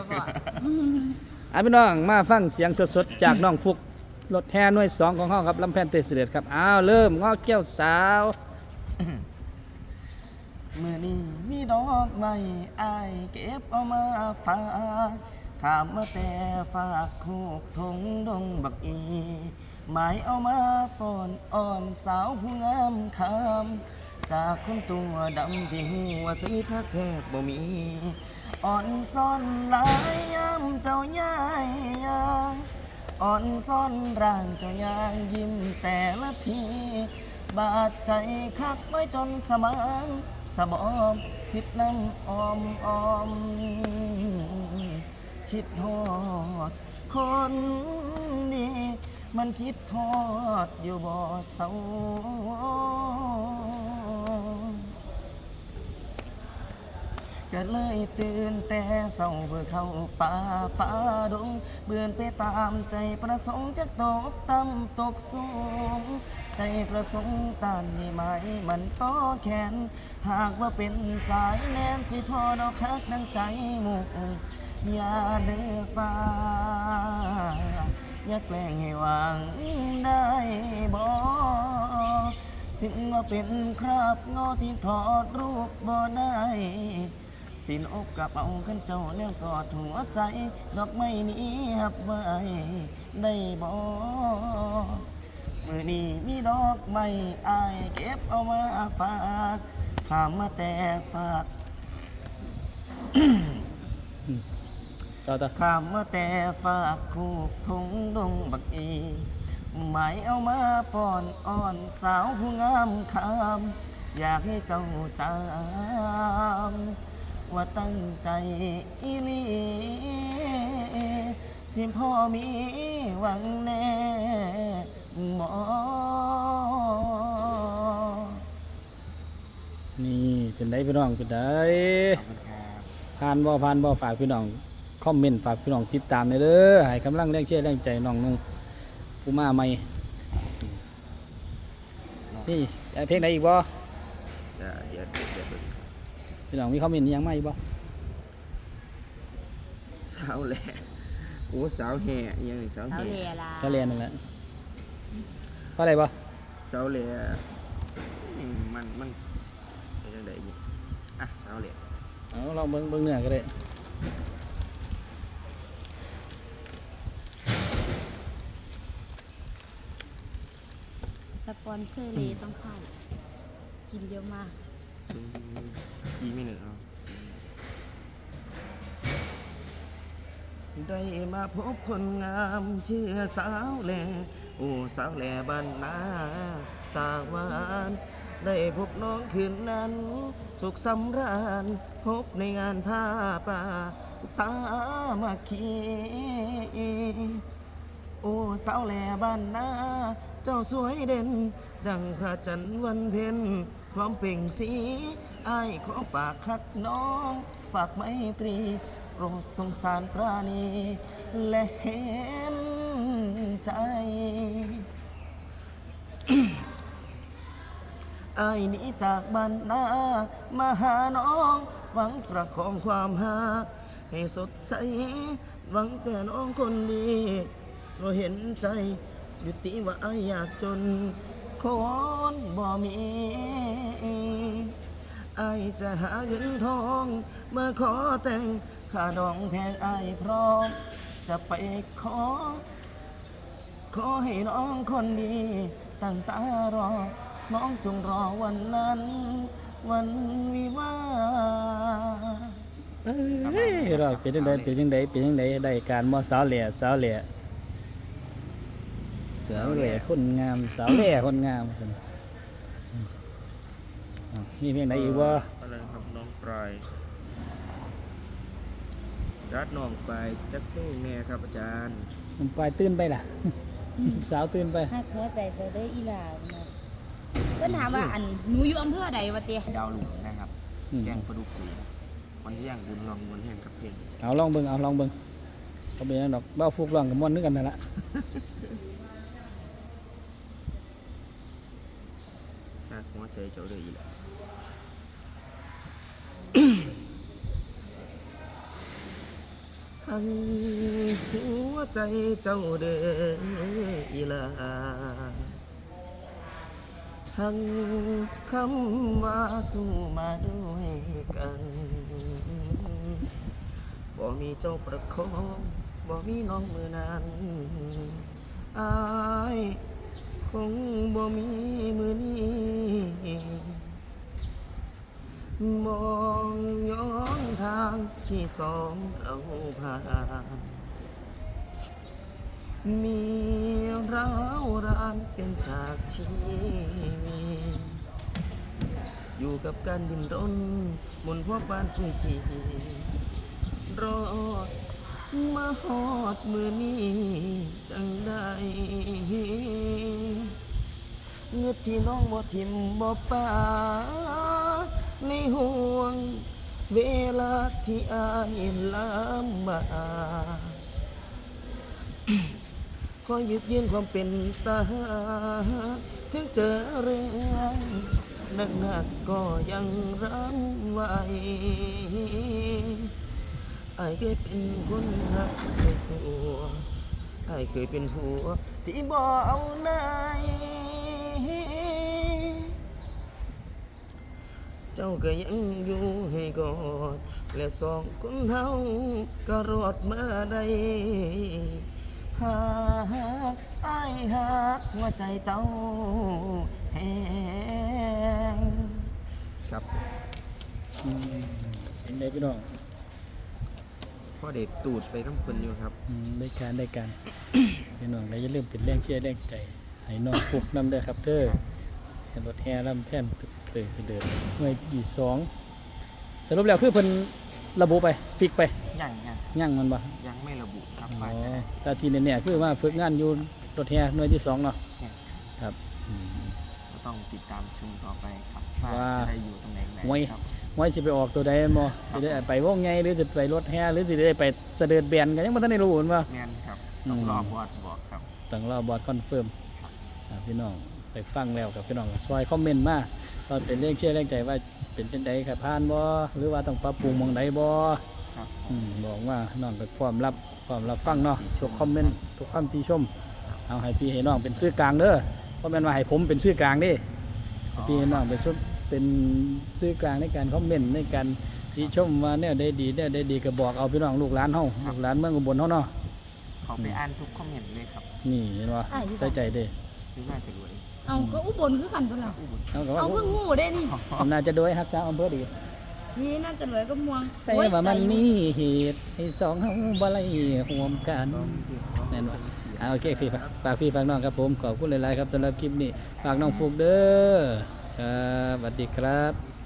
บ่อะพี่น้องมาฟังเสียงสดๆจากน้องฟุกรถแห่หน่วยสองของห้องครับลำแพนเตสเดตครับอ้าวเริ่มงอแก้วสาวมื่อนี้มีดอกไม้อายเก็บเอามาฝากขามมาแต่ฝากโคกทงดงบักอี หมายเอามาป้อนอ่อนสาวผู้งามคำจากคนตัวดำที่หัวสีทักแทบบ่มี อ่อนซ่อนหลายยามเจ้าย่ายยางอ่อนซ่อนร่างเจ้ายางยิ้มแต่ละที บาดใจคักไว้จนสมานสมอมคิดน้ำออมออม คิดทอดคนดีมันคิดทอดอยู่บ่เศร้า ก็เลยตื่นแต่เศร้าเพื่อเข้าป่าป่าดง เบื่อนไปตามใจประสงค์จะตกต่ำตกสูง ใจประสงค์ต้านนี่ไหมมันต่อแขน หากว่าเป็นสายแนนสิพอดอกคักดังใจหมู่อย่าเดือฟ้าอย่าแกล้งให้หวังได้บ่ถึงว่าเป็นคราบงอที่ถอดรูปบ่ได้ สินอกกับเอาขันเจ้าแนวสอดหัวใจ ดอกไม้นี้หับไว้ได้บ่มือนี้มีดอกไม้อายเก็บเอามาฝากข้ามมาแต่ฝากต่อต่อข้ามมาแต่ฝากคู่ทงดงบักอีหมายเอามาป้อนอ่อนสาวผู้งามคำอยากให้เจ้าจำ ว่าตั้งใจอีหลีสิพ่อมีหวังแน่หมอ นี่เป็นไดพี่น้องเป็นไดขอบคุณครับผ่านบ่ผ่านบ่ฝากพี่น้องคอมเมนต์ฝากพี่น้องติดตามเลยเด้อให้กำลังแรงเชียร์แรงใจน้องนุ่งผู้มาใหม่นี่เพลงไหนอีกบ่เดี๋ยวเดี๋ยวเดี๋ยว พี่น้องมีคอมเมนต์อิหยังมาอีกบ่สาวแหล่โอ้สาวแห่อิหยังนี่สาวเท่าแห่เรียล่ะก็เรียนนั่นแหละเพราะอะไรบ่สาวแหล่อืมมันมันเป็นจังไดบุอะสาวแหล่เอาลองเบิ่งเบิ่งเนื้อก็ได้สปอนเซอร์เลต้องเข้า กินเยอะมาก อีมีหนึ่งเอาได้มาพบคนงามชื่อสาวแหล่โอ้สาวแหล่บ้านนาตาหวานได้พบน้องคืนนั้น สุขสำราญพบในงานผ้าป่าสามัคคี โอ้สาวแหล่บ้านนาเจ้าสวยเด่น ดังพระจันทร์วันเพ็ญพร้อมเปล่งสีไอ้ายขอฝากคักน้องฝากไมตรีโปรดสงสารปราณี และเห็นใจ ไอายหนี้จากบ้านนามาหาน้อง หวังประคองความหาให้สดใส หวังแต่น้องคนดี เราเห็นใจอยุติว่าอายอยากจนคนบ่มีอายจะหาเงินทองมาขอแต่งค่าดองแพงอายพร้อม จะไปขอ ขอให้น้องคนดีตั้งตารอ น้องจงรอวันนั้น วันวิวาห์เอ้ยเราเป็นจังไดเป็นจังไดเป็นจังไดได้การบ่สาวแหล่สาวแหล่ สาวแหล่คนงาม สาวแหล่คนงามเพิ่นอืมอ้าวมีเพลงไหนอีกบ่อะไรครับน้องปลายรัดน้องปลายจักเพลงแน่ครับอาจารย์มันปลายตื่นไปล่ะ สาวตื่นไปให้หัวใจเจอได้อีหลาเนาะเพิ่นถามว่าอันหนูอยู่อำเภอใดวะเตียดาวหลุมนะครับอืมแกงปลาดุกปุ๋ยวันเที่ยงบุญรองบุญแห่งกับเพลงเอาลองเบิ่งเอาลองเบิ่งก็เป็นหยังดอกเบ้าฟุกร้องกับม่วนนึกกันนั่นละ น่าหัวใจเจ้าเลยอีล้วทั้งหัวใจเจ้าเด้ออีหลาทั้งคำว่าสู้มาด้วยกันบ่มีเจ้าประคองบ่มีน้องมือนั้นอายคงบ่มีมือนี้ ที่สองเราผ่านมีร้าวรานเป็นฉากชีวิตอยู่กับการดินรนบนพวกบ้านทุ่งจีรอดมาหอดมือนี้จังได้เงือที่น้องบ่ทิมบ่ป้าในห่วง เวลาที่อายลำบากขอหยุดยืนความเป็นตาถึงเจอเรื่องหนักหนักๆก็ยังรังไหวไอายเคยเป็นคนรักสัวอายเคยเป็นหัวที่บ่เอาไหน เจ้าก็ยังอยู่ให้กอด และสองคนเฮาก็รอดมาได้หากอ้ายหักหัวใจเจ้าแหงครับอืมเป็นไงพี่น้องพ่อเด็กตูดไปทั้งคนอยู่ครับอืมได้การได้การ พี่น้องได้อย่าลืมเป็นแรงเชียร์แรงใจให้น้องฟุกนำเด้อครับเด้อเห็น รถแห่ลำแท่นตึกตึกเดินหน่วยที่สองสรุปแล้วคือเพิ่นระบุไปฟิกไปยังยังยั่งมันบ่ยังไม่ระบุครับอ๋อว่าจะได้แต่ที่เนี่ยคือว่าฝึกงานอยู่รถแห่หน่วยที่สองเนาะเนี่ยครับอืม ก็ต้องติดตามชมต่อไปครับว่าว่าจะได้อยู่ตำแหน่งไหนไว้ครับไว้สิไปออกตัวใดบ่สิได้ไปวงไงหรือสิไปรถแห่หรือสิได้ไปเสด็จแบนกันยังบ่ทันได้รู้ว่าแม่นครับ ต้องอืมรอบอดบอกครับ ต้องรอบอร์ดคอนเฟิร์มอ่าพี่น้อง ไปฟังแล้วกับพี่น้องก็ซอยคอมเมนต์มาตอนเป็นเรื่องเชื่อเรื่องใจว่าเป็นจังไดครับผ่านบ่หรือว่าต้องปรับปรุงหมองใดบ่ครับอืมบอกว่าน้องก็พร้อมรับพร้อมรับฟังเนาะทุกคอมเมนต์ทุกคำติชม เอาให้พี่ให้น้องเป็นชื่อกลางเด้อเพราะแม่นว่าให้ผมเป็นชื่อกลางเดิให้พี่ให้น้องเป็นชุดเป็นชื่อกลางในการคอมเมนต์ในการติชมว่าเนี่ยได้ดีเนี่ยได้ดีก็บอกเอาพี่น้องลูกหลานเฮาลูกหลานเมืองอุบลเฮาเนาะขอไปอ่านทุกคอมเมนต์เลยครับ นี่เห็นบ่ใส่ใจเด้หรือน่าจะรวย เอาก็อุบลคือกันตัวเราเอาก็ว่าเอาเพิ่งงูได้นี่อำนาจจะโดยฮักษาอำเภอดีนี่น่าจะรวยก็ม่วงแต่ว่ามันมีเหตุให้สองเฮาบ่ไล่ห่วมกันแน่นอนอ่าโอเคพี่ฝากฝากพี่ฝากน้องครับผมขอบคุณหลายๆครับสำหรับคลิปนี้ฝากน้องฟุกเด้อครับสวัสดีครับ